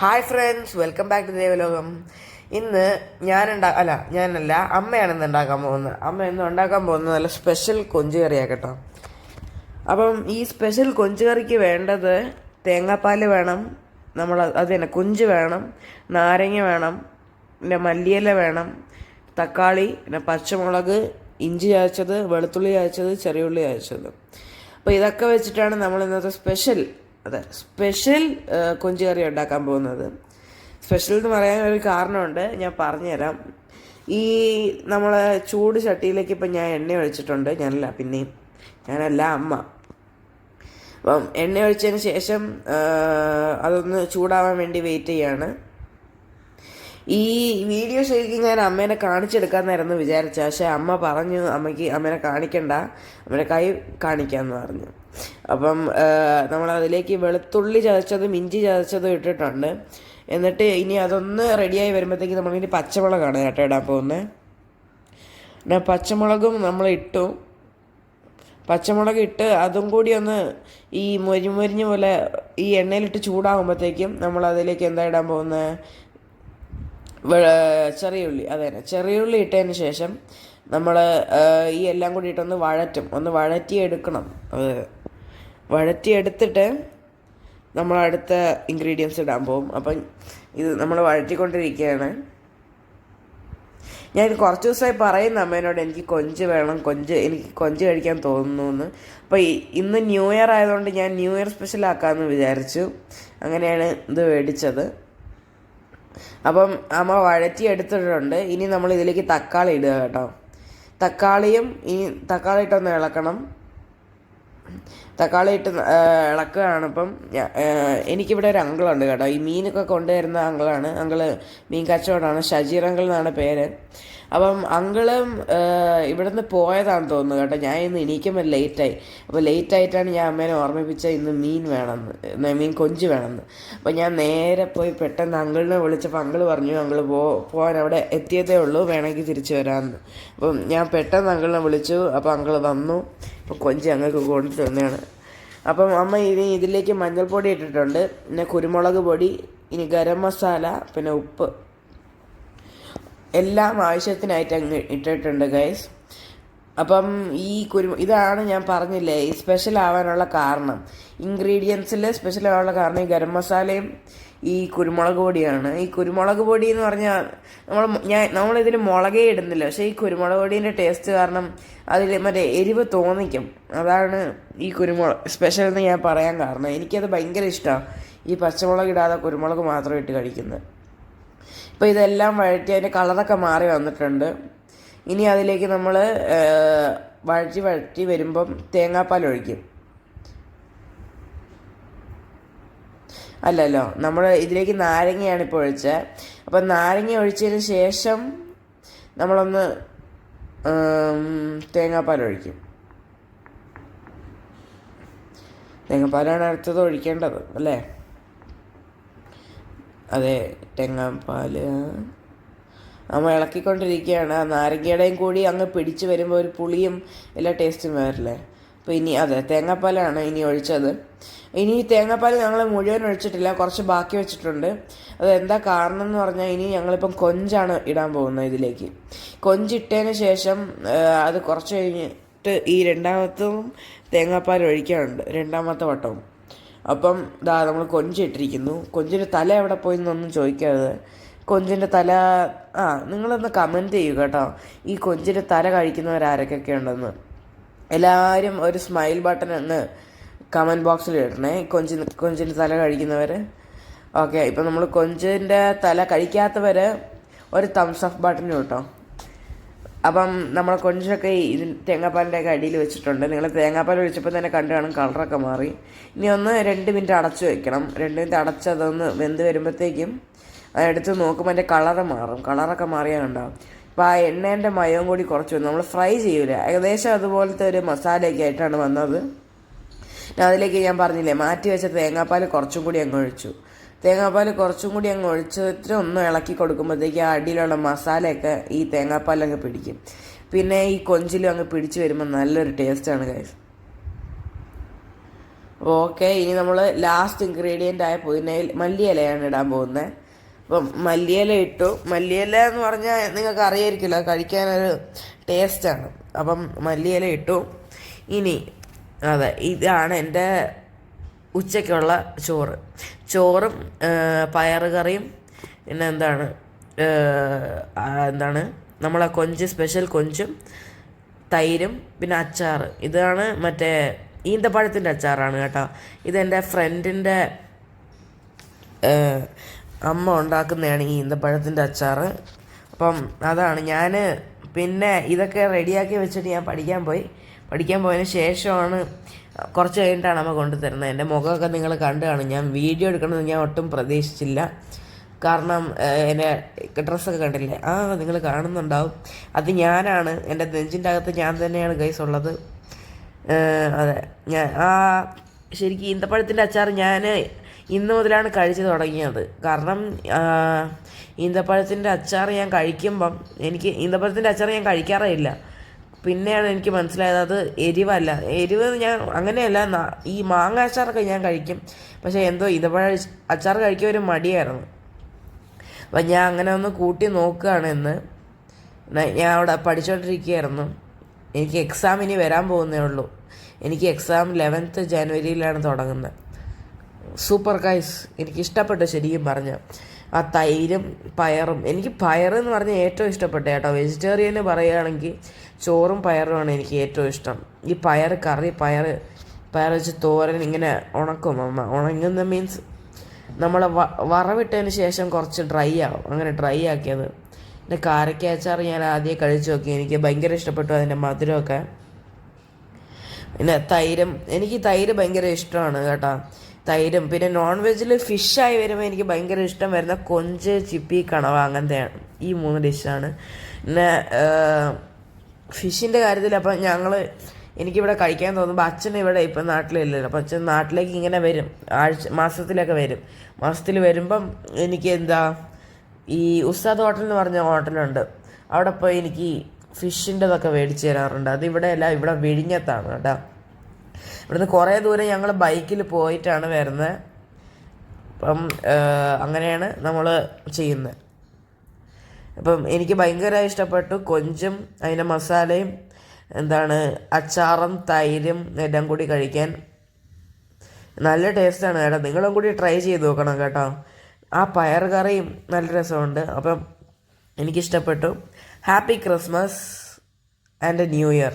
Hi friends welcome back to Devalokam ഇന്ന് ഞാനുണ്ടാ അല്ല ഞാനല്ല അമ്മയാണ് ഇന്ന് ഉണ്ടാക്കാൻ പോകുന്നത്. അമ്മ ഇന്ന് ഉണ്ടാക്കാൻ പോകുന്നത് നല്ല സ്പെഷ്യൽ കൊഞ്ച് കേട്ടോ. അപ്പം ഈ സ്പെഷ്യൽ കൊഞ്ച് കറിക്ക് വേണ്ടത് തേങ്ങാപ്പാൽ വേണം നമ്മൾ അത് തന്നെ കൊഞ്ച് വേണം നാരങ്ങ വേണം പിന്നെ മല്ലിയില വേണം തക്കാളി പിന്നെ പച്ചമുളക് ഇഞ്ചി ചായച്ചത് വെളുത്തുള്ളി ചായച്ചത് ചെറിയുള്ളി ചായച്ചത് അപ്പോൾ ഇതൊക്കെ വെച്ചിട്ടാണ് നമ്മൾ ഇന്നത്തെ സ്പെഷ്യൽ അതെ. സ്പെഷ്യൽ കൊഞ്ച് കറി ഉണ്ടാക്കാൻ പോകുന്നത്. സ്പെഷ്യൽ എന്ന് പറയാൻ ഒരു കാരണമുണ്ട്. ഞാൻ പറഞ്ഞുതരാം. ഈ നമ്മൾ ചൂട് ചട്ടിയിലേക്ക് ഇപ്പം ഞാൻ എണ്ണ ഒഴിച്ചിട്ടുണ്ട്. ഞാനല്ല പിന്നെയും ഞാനല്ല അമ്മ. അപ്പം എണ്ണ ഒഴിച്ചതിന് ശേഷം അതൊന്ന് ചൂടാവാൻ വേണ്ടി വെയിറ്റ് ചെയ്യാണ്. ഈ വീഡിയോ ശരിക്കും ഞാൻ അമ്മേനെ കാണിച്ചെടുക്കാമെന്നായിരുന്നു വിചാരിച്ച. പക്ഷേ അമ്മ പറഞ്ഞു അമ്മയ്ക്ക് അമ്മേനെ കാണിക്കണ്ട. അമ്മേനെ കൈ കാണിക്കാമെന്ന് പറഞ്ഞു. അപ്പം നമ്മൾ അതിലേക്ക് വെളുത്തുള്ളി ചതച്ചതും ഇഞ്ചി ചതച്ചതും ഇട്ടിട്ടുണ്ട്. എന്നിട്ട് ഇനി അതൊന്ന് റെഡിയായി വരുമ്പോഴത്തേക്ക് നമ്മളിനി പച്ചമുളകാണ് കേട്ടോ ഇടാൻ പോകുന്നത് പിന്നെ പച്ചമുളകും നമ്മൾ ഇട്ടു. പച്ചമുളക് ഇട്ട് അതും കൂടി ഒന്ന് ഈ മൊരിമൊരിഞ്ഞ പോലെ ഈ എണ്ണയിലിട്ട് ചൂടാകുമ്പോഴത്തേക്കും നമ്മൾ അതിലേക്ക് എന്താ ഇടാൻ പോകുന്നത് ചെറിയ ഉള്ളി അതെ തന്നെ ചെറിയ ഉള്ളി ഇട്ടതിന് ശേഷം നമ്മൾ ഈ എല്ലാം കൂടി ഇട്ടൊന്ന് വഴറ്റും. ഒന്ന് വഴറ്റിയെടുക്കണം. അത് വഴറ്റിയെടുത്തിട്ട് നമ്മൾ അടുത്ത ഇൻഗ്രീഡിയൻസ് ഇടാൻ പോകും. അപ്പം ഇത് നമ്മൾ വഴറ്റിക്കൊണ്ടിരിക്കുകയാണ്. ഞാൻ കുറച്ച് ദിവസമായി പറയുന്ന അമ്മേനോട് എനിക്ക് കൊഞ്ച് വേണം കൊഞ്ച് എനിക്ക് കൊഞ്ച് കഴിക്കാൻ തോന്നുന്നു എന്ന് അപ്പോൾ ഇന്ന് ന്യൂ ഇയർ ആയതുകൊണ്ട് ഞാൻ ന്യൂ ഇയർ സ്പെഷ്യൽ ആക്കാമെന്ന് വിചാരിച്ചു. അങ്ങനെയാണ് ഇത് മേടിച്ചത് അപ്പം അമ്മ വഴറ്റി എടുത്തിട്ടുണ്ട് ഇനി നമ്മൾ ഇതിലേക്ക് തക്കാളി ഇടുക കേട്ടോ. തക്കാളിയും ഈ തക്കാളി ഇട്ടൊന്ന് ഇളക്കണം. തക്കാളി ഇട്ട് ഇളക്കുകയാണ്. ഇപ്പം എനിക്കിവിടെ ഒരു അങ്കിളുണ്ട് കേട്ടോ. ഈ മീനൊക്കെ കൊണ്ടുവരുന്ന അങ്കിളാണ്. അങ്കിൾ മീൻ കച്ചവടമാണ്. ഷജീർ അങ്കിൾ എന്നാണ് പേര്. അപ്പം അങ്കിളും ഇവിടുന്ന് പോയതാണെന്ന് തോന്നുന്നു കേട്ടോ. ഞാൻ ഇന്ന് എണീക്കുമ്പോൾ ലേറ്റായി. അപ്പോൾ ലേറ്റ് ആയിട്ടാണ് ഞാൻ അമ്മേനെ ഓർമ്മിപ്പിച്ച ഇന്ന് മീൻ വേണമെന്ന്. മീൻ കൊഞ്ച് വേണമെന്ന്. അപ്പോൾ ഞാൻ നേരെ പോയി പെട്ടെന്ന് അങ്കിളിനെ വിളിച്ചപ്പോൾ അങ്കിൾ പറഞ്ഞു അങ്കിൾ പോ പോകാൻ അവിടെ എത്തിയതേ ഉള്ളൂ. വേണമെങ്കിൽ തിരിച്ചു വരാമെന്ന്. അപ്പം ഞാൻ പെട്ടെന്ന് അങ്കിളിനെ വിളിച്ചു. അപ്പോൾ അങ്കിൾ വന്നു. അപ്പോൾ കൊഞ്ച് ഞങ്ങൾക്ക് കൊണ്ടു തന്നെയാണ് അപ്പം അമ്മ ഇനി ഇതിലേക്ക് മഞ്ഞൾപ്പൊടി ഇട്ടിട്ടുണ്ട്. പിന്നെ കുരുമുളക് പൊടി ഇനി ഗരം മസാല പിന്നെ ഉപ്പ്. എല്ലാം ആവശ്യത്തിനായിട്ട് അങ്ങ് ഇട്ടിട്ടുണ്ട് ഗൈസ് അപ്പം ഈ കുരു ഇതാണ് ഞാൻ പറഞ്ഞില്ലേ ഈ സ്പെഷ്യൽ ആവാനുള്ള കാരണം. ഇൻഗ്രീഡിയൻസിൽ സ്പെഷ്യൽ ആവാനുള്ള കാരണം ഈ ഗരം മസാലയും ഈ കുരുമുളക് പൊടിയാണ്. ഈ കുരുമുളക് പൊടി എന്ന് പറഞ്ഞാൽ നമ്മൾ ഞാൻ നമ്മളിതിൽ മുളകേ ഇടുന്നില്ല. പക്ഷേ ഈ കുരുമുളക് പൊടീന്റെ ടേസ്റ്റ് കാരണം അതിൽ മറ്റേ എരിവ് തോന്നിക്കും. അതാണ് ഈ കുരുമുളക് സ്പെഷ്യൽ എന്ന് ഞാൻ പറയാൻ കാരണം. എനിക്കത് ഭയങ്കര ഇഷ്ടമാണ് ഈ പച്ചമുളക് ഇടാതെ കുരുമുളക് മാത്രം ഇട്ട് കഴിക്കുന്നത്. ഇപ്പോൾ ഇതെല്ലാം വഴറ്റി അതിന്റെ കളറൊക്കെ മാറി വന്നിട്ടുണ്ട്. ഇനി അതിലേക്ക് നമ്മൾ വഴറ്റി വഴറ്റി വരുമ്പം തേങ്ങാപ്പാൽ ഒഴിക്കും. അല്ലല്ലോ നമ്മൾ ഇതിലേക്ക് നാരങ്ങയാണ് ഇപ്പോൾ ഒഴിച്ചത് അപ്പം നാരങ്ങ ഒഴിച്ചതിന് ശേഷം നമ്മളൊന്ന് തേങ്ങാപ്പാൽ ഒഴിക്കും. തേങ്ങാപ്പാലാണ് അടുത്തത് ഒഴിക്കേണ്ടത് അല്ലേ? അതെ തേങ്ങാപ്പാൽ നമ്മൾ ഇളക്കിക്കൊണ്ടിരിക്കുകയാണ്. ആ നാരങ്ങയുടെയും കൂടി അങ്ങ് പിടിച്ച് വരുമ്പോൾ ഒരു പുളിയും എല്ലാ ടേസ്റ്റും വരില്ലേ അപ്പോൾ ഇനി അതെ തേങ്ങാപ്പാലാണ് ഇനി ഒഴിച്ചത്. ഇനി ഈ തേങ്ങാപ്പാൽ ഞങ്ങൾ മുഴുവൻ ഒഴിച്ചിട്ടില്ല കുറച്ച് ബാക്കി വെച്ചിട്ടുണ്ട്. അത് എന്താ കാരണം എന്ന് പറഞ്ഞാൽ ഇനി ഞങ്ങളിപ്പം കൊഞ്ചാണ് ഇടാൻ പോകുന്നത് ഇതിലേക്ക്. കൊഞ്ചിട്ടതിന് ശേഷം അത് കുറച്ച് കഴിഞ്ഞിട്ട് ഈ രണ്ടാമത്തും തേങ്ങാപ്പാൽ ഒഴിക്കാനുണ്ട് രണ്ടാമത്തെ വട്ടവും. അപ്പം ഇതാ നമ്മൾ കൊഞ്ചിട്ടിരിക്കുന്നു. കൊഞ്ചിന്റെ തല എവിടെ പോയി എന്നൊന്നും ചോദിക്കരുത് കൊഞ്ചിന്റെ തല ആ നിങ്ങളൊന്ന് കമന്റ് ചെയ്യുക കേട്ടോ. ഈ കൊഞ്ചിന്റെ തല കഴിക്കുന്നവരാരൊക്കെ ഉണ്ടെന്ന്. എല്ലാവരും ഒരു സ്മൈൽ ബട്ടൺ ഒന്ന് കമന്റ് ബോക്സിൽ ഇടണേ. കൊഞ്ചിന് കൊഞ്ചിന്റെ തല കഴിക്കുന്നവർ ഓക്കെ ഇപ്പം നമ്മൾ കൊഞ്ചിന്റെ തല കഴിക്കാത്തവർ ഒരു തംസ് അപ്പ് ബട്ടൺ കേട്ടോ അപ്പം നമ്മൾ കൊഞ്ചൊക്കെ ഈ തേങ്ങാപ്പാലിന്റെ ഒക്കെ അടിയിൽ വെച്ചിട്ടുണ്ട്. നിങ്ങൾ തേങ്ങാപ്പാൽ ഒഴിച്ചപ്പോൾ തന്നെ കണ്ടു കാണും കളറൊക്കെ മാറി. ഇനി ഒന്ന് രണ്ട് മിനിറ്റ് അടച്ചു വെക്കണം. രണ്ട് മിനിറ്റ് അടച്ച് അതൊന്ന് വെന്ത് വരുമ്പോഴത്തേക്കും അതെടുത്ത് നോക്കുമ്പോൾ അതിന്റെ കളറ് മാറും. കളറൊക്കെ മാറിയാൽ ഉണ്ടാവും അപ്പോൾ ആ എണ്ണേന്റെ മയവും കൂടി കുറച്ച് വന്നു. നമ്മൾ ഫ്രൈ ചെയ്യൂല. ഏകദേശം അതുപോലത്തെ ഒരു മസാലയൊക്കെ ആയിട്ടാണ് വന്നത്. അതിലേക്ക് ഞാൻ പറഞ്ഞില്ലേ മാറ്റി വെച്ച തേങ്ങാപ്പാൽ കുറച്ചും കൂടി അങ്ങ് ഒഴിച്ചു. തേങ്ങാപ്പാൽ കുറച്ചും കൂടി അങ്ങ് ഒഴിച്ചിട്ട് ഒന്ന് ഇളക്കി കൊടുക്കുമ്പോഴത്തേക്ക് ആ അടിയിലുള്ള മസാലയൊക്കെ ഈ തേങ്ങാപ്പാലൊക്കെ പിടിക്കും. പിന്നെ ഈ കൊഞ്ചിലും അങ്ങ് പിടിച്ച് വരുമ്പോൾ നല്ലൊരു ടേസ്റ്റാണ് അപ്പോൾ ഓക്കെ ഇനി നമ്മൾ ലാസ്റ്റ് ഇൻഗ്രീഡിയന്റ് ആയ പുതിനയിൽ മല്ലിയിലയാണ് ഇടാൻ പോകുന്നത് അപ്പം മല്ലിയില ഇട്ടു. മല്ലിയില എന്ന് പറഞ്ഞാൽ നിങ്ങൾക്ക് അറിയായിരിക്കില്ല കഴിക്കാനൊരു ടേസ്റ്റാണ്. അപ്പം മല്ലിയില ഇട്ടു. ഇനി അതെ ഇതാണ് എന്റെ ഉച്ചയ്ക്കുള്ള ചോറ്. ചോറും പയറുകറിയും പിന്നെ എന്താണ് എന്താണ് നമ്മളെ കൊഞ്ച് സ്പെഷ്യൽ കൊഞ്ചും തൈരും പിന്നെ അച്ചാർ ഇതാണ് മറ്റേ ഈന്തപ്പഴത്തിന്റെ അച്ചാറാണ് കേട്ടോ. ഇതെന്റെ ഫ്രണ്ടിന്റെ അമ്മ ഉണ്ടാക്കുന്നതാണ് ഈ ഈന്തപ്പഴത്തിന്റെ അച്ചാർ അപ്പം അതാണ് ഞാൻ പിന്നെ ഇതൊക്കെ റെഡിയാക്കി വെച്ചിട്ട് ഞാൻ പഠിക്കാൻ പോയി. പഠിക്കാൻ പോയതിന് ശേഷമാണ് കുറച്ച് കഴിഞ്ഞിട്ടാണ് അമ്മ കൊണ്ടുതരുന്നത്. എന്റെ മുഖമൊക്കെ നിങ്ങൾ കണ്ടു കാണും. ഞാൻ വീഡിയോ എടുക്കണമെന്ന് ഞാൻ ഒട്ടും പ്രതീക്ഷിച്ചില്ല. കാരണം എന്റെ ഡ്രസ്സൊക്കെ കണ്ടില്ലേ? ആ നിങ്ങൾ കാണുന്നുണ്ടാവും. അത് ഞാനാണ്. എന്റെ നെഞ്ചിന്റെ അകത്ത് ഞാൻ തന്നെയാണ് ഗൈസ് ഉള്ളത്. അതെ. ഞാൻ ആ ശരിക്കും ഈന്തപ്പഴത്തിന്റെ അച്ചാർ ഞാൻ ഇന്ന് മുതലാണ് കഴിച്ചു തുടങ്ങിയത്. കാരണം ഈന്തപ്പഴത്തിന്റെ അച്ചാർ ഞാൻ കഴിക്കുമ്പം എനിക്ക് ഈന്തപ്പഴത്തിന്റെ അച്ചാർ ഞാൻ കഴിക്കാറേ ഇല്ല. പിന്നെയാണ് എനിക്ക് മനസ്സിലായത് അത് എരിവല്ല. എരിവ് ഞാൻ അങ്ങനെയല്ല ഈ മാങ്ങ അച്ചാറൊക്കെ ഞാൻ കഴിക്കും. പക്ഷേ എന്തോ ഈന്തപ്പഴ അച്ചാർ കഴിക്കാൻ ഒരു മടിയായിരുന്നു. അപ്പം ഞാൻ അങ്ങനെ ഒന്ന് കൂട്ടി നോക്കുകയാണ് ഞാൻ അവിടെ പഠിച്ചുകൊണ്ടിരിക്കുകയായിരുന്നു എനിക്ക് എക്സാം ഇനി വരാൻ പോകുന്നേ ഉള്ളൂ. എനിക്ക് എക്സാം ലെവൻത്ത് ജനുവരിയിലാണ് തുടങ്ങുന്നത്. സൂപ്പർ ഗൈസ് എനിക്ക് ഇഷ്ടപ്പെട്ടു ശരിക്കും പറഞ്ഞ ആ തൈരും പയറും എനിക്ക് പയർ എന്ന് പറഞ്ഞാൽ ഏറ്റവും ഇഷ്ടപ്പെട്ട കേട്ടോ. വെജിറ്റേറിയന് പറയുകയാണെങ്കിൽ ചോറും പയറുമാണ് എനിക്ക് ഏറ്റവും ഇഷ്ടം. ഈ പയർ കറി പയർ പയർ വെച്ച് തോരൻ ഇങ്ങനെ ഉണക്കും. അമ്മ ഉണങ്ങുന്ന മീൻസ് നമ്മൾ വറവിട്ടതിന് ശേഷം കുറച്ച് ഡ്രൈ ആവും. അങ്ങനെ ഡ്രൈ ആക്കിയത്. പിന്നെ കാരക്ക അച്ചാർ ഞാൻ ആദ്യം കഴിച്ചു നോക്കി. എനിക്ക് ഭയങ്കര ഇഷ്ടപ്പെട്ടു അതിന്റെ മധുരമൊക്കെ. പിന്നെ തൈരും എനിക്ക് തൈര് ഭയങ്കര ഇഷ്ടമാണ് കേട്ടോ. തൈരും. പിന്നെ നോൺ വെജിൽ ഫിഷായി വരുമ്പോൾ എനിക്ക് ഭയങ്കര ഇഷ്ടം വരുന്ന കൊഞ്ച് ചിപ്പി കണവ അങ്ങനത്തെയാണ് ഈ മൂന്ന് ഡിഷാണ് പിന്നെ ഫിഷിന്റെ കാര്യത്തിൽ അപ്പം ഞങ്ങൾ എനിക്കിവിടെ കഴിക്കാൻ തോന്നുമ്പോൾ അച്ഛൻ ഇവിടെ ഇപ്പം നാട്ടിലില്ലല്ലോ. അപ്പം അച്ഛൻ നാട്ടിലേക്ക് ഇങ്ങനെ വരും. ആഴ്ച മാസത്തിലൊക്കെ വരും. മാസത്തിൽ വരുമ്പം എനിക്ക് എന്താ ഈ ഉസ്താദ് ഹോട്ടൽ എന്ന് പറഞ്ഞ ഹോട്ടലുണ്ട്. അവിടെ പോയി എനിക്ക് ഫിഷിന്റെതൊക്കെ മേടിച്ച് തരാറുണ്ട്. അത് ഇവിടെ അല്ല ഇവിടെ വിഴിഞ്ഞത്താണ് കേട്ടോ. ഇവിടുന്ന് കുറേ ദൂരം ഞങ്ങൾ ബൈക്കിൽ പോയിട്ടാണ് വരുന്നത്. അപ്പം അങ്ങനെയാണ് നമ്മൾ ചെയ്യുന്നത്. അപ്പം എനിക്ക് ഭയങ്കര ഇഷ്ടപ്പെട്ടു കൊഞ്ചും അതിന്റെ മസാലയും എന്താണ് അച്ചാറും തൈരും എല്ലാം കൂടി കഴിക്കാൻ. നല്ല ടേസ്റ്റാണ് കേട്ടോ. നിങ്ങളും കൂടി ട്രൈ ചെയ്ത് നോക്കണം കേട്ടോ. ആ പയർ കറിയും നല്ല രസമുണ്ട്. അപ്പം എനിക്കിഷ്ടപ്പെട്ടു. Happy Christmas and new year.